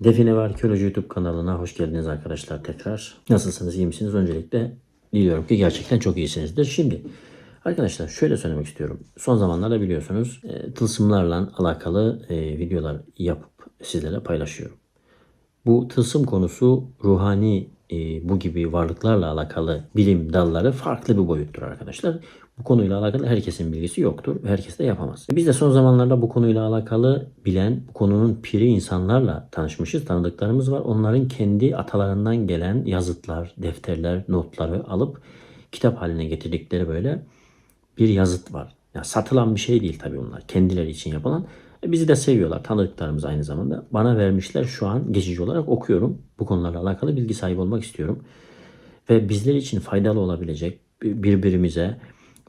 Define ve Arkeoloji YouTube kanalına hoş geldiniz arkadaşlar tekrar. Nasılsınız, iyi misiniz? Öncelikle diliyorum ki gerçekten çok iyisinizdir. Şimdi arkadaşlar şöyle söylemek istiyorum. Son zamanlarda biliyorsunuz e, tılsımlarla alakalı e, videolar yapıp sizlere paylaşıyorum. Bu tılsım konusu ruhani e, bu gibi varlıklarla alakalı bilim dalları farklı bir boyuttur arkadaşlar. Bu konuyla alakalı herkesin bilgisi yoktur herkes de yapamaz. Biz de son zamanlarda bu konuyla alakalı bilen, bu konunun piri insanlarla tanışmışız, tanıdıklarımız var. Onların kendi atalarından gelen yazıtlar, defterler, notları alıp kitap haline getirdikleri böyle bir yazıt var. Ya satılan bir şey değil tabii bunlar. Kendileri için yapılan. E, bizi de seviyorlar. Tanıdıklarımız aynı zamanda. Bana vermişler şu an geçici olarak okuyorum. Bu konularla alakalı bilgi sahibi olmak istiyorum. Ve bizler için faydalı olabilecek birbirimize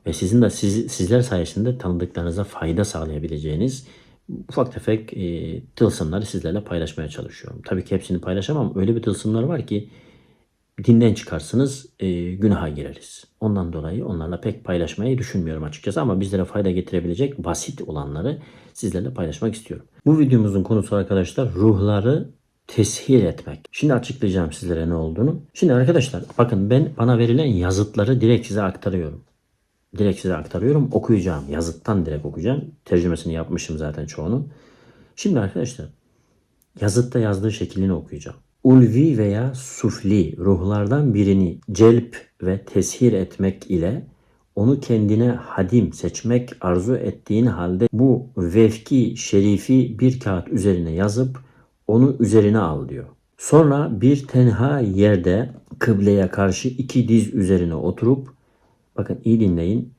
ve sizin de siz, sizler sayesinde tanıdıklarınıza fayda sağlayabileceğiniz ufak tefek e, tılsımları sizlerle paylaşmaya çalışıyorum. Tabii ki hepsini paylaşamam. Öyle bir tılsımlar var ki dinden çıkarsınız e, günaha gireriz. Ondan dolayı onlarla pek paylaşmayı düşünmüyorum açıkçası ama bizlere fayda getirebilecek basit olanları sizlerle paylaşmak istiyorum. Bu videomuzun konusu arkadaşlar ruhları teshir etmek. Şimdi açıklayacağım sizlere ne olduğunu. Şimdi arkadaşlar bakın ben bana verilen yazıtları direkt size aktarıyorum. Direkt size aktarıyorum. Okuyacağım. Yazıttan direkt okuyacağım. Tercümesini yapmışım zaten çoğunun. Şimdi arkadaşlar yazıtta yazdığı şeklini okuyacağım. Ulvi veya sufli ruhlardan birini celp ve teshir etmek ile onu kendine hadim seçmek arzu ettiğin halde bu vefki şerifi bir kağıt üzerine yazıp onu üzerine al diyor. Sonra bir tenha yerde kıbleye karşı iki diz üzerine oturup bakın iyi dinleyin.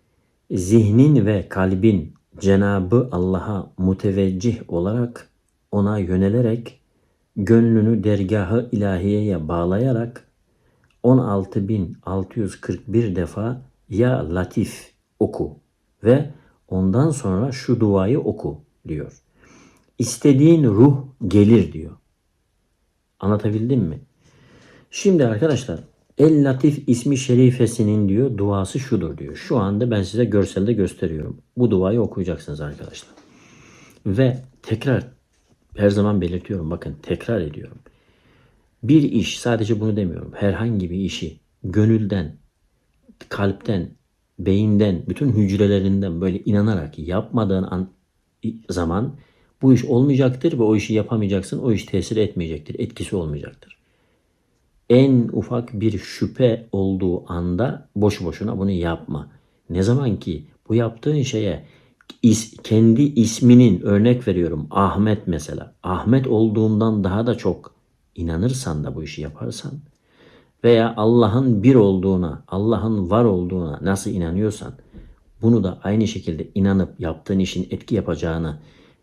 Zihnin ve kalbin Cenabı Allah'a muteveccih olarak ona yönelerek gönlünü dergahı ilahiyeye bağlayarak 16.641 defa Ya Latif oku ve ondan sonra şu duayı oku diyor. İstediğin ruh gelir diyor. Anlatabildim mi? Şimdi arkadaşlar El Latif ismi şerifesinin diyor duası şudur diyor. Şu anda ben size görselde gösteriyorum. Bu duayı okuyacaksınız arkadaşlar. Ve tekrar her zaman belirtiyorum bakın tekrar ediyorum. Bir iş sadece bunu demiyorum. Herhangi bir işi gönülden, kalpten, beyinden, bütün hücrelerinden böyle inanarak yapmadığın an, zaman bu iş olmayacaktır ve o işi yapamayacaksın. O iş tesir etmeyecektir. Etkisi olmayacaktır. En ufak bir şüphe olduğu anda boş boşuna bunu yapma. Ne zaman ki bu yaptığın şeye is, kendi isminin örnek veriyorum Ahmet mesela. Ahmet olduğundan daha da çok inanırsan da bu işi yaparsan veya Allah'ın bir olduğuna, Allah'ın var olduğuna nasıl inanıyorsan bunu da aynı şekilde inanıp yaptığın işin etki yapacağını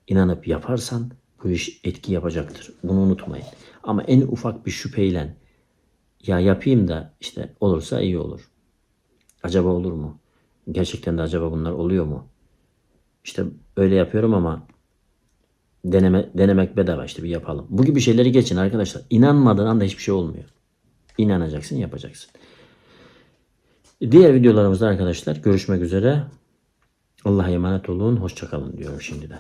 inanıp yaparsan bu iş etki yapacaktır. Bunu unutmayın. Ama en ufak bir şüpheyle ya yapayım da işte olursa iyi olur. Acaba olur mu? Gerçekten de acaba bunlar oluyor mu? İşte öyle yapıyorum ama deneme, denemek bedava işte bir yapalım. Bu gibi şeyleri geçin arkadaşlar. İnanmadığın anda hiçbir şey olmuyor. İnanacaksın yapacaksın. Diğer videolarımızda arkadaşlar görüşmek üzere. Allah'a emanet olun. Hoşçakalın diyorum şimdiden.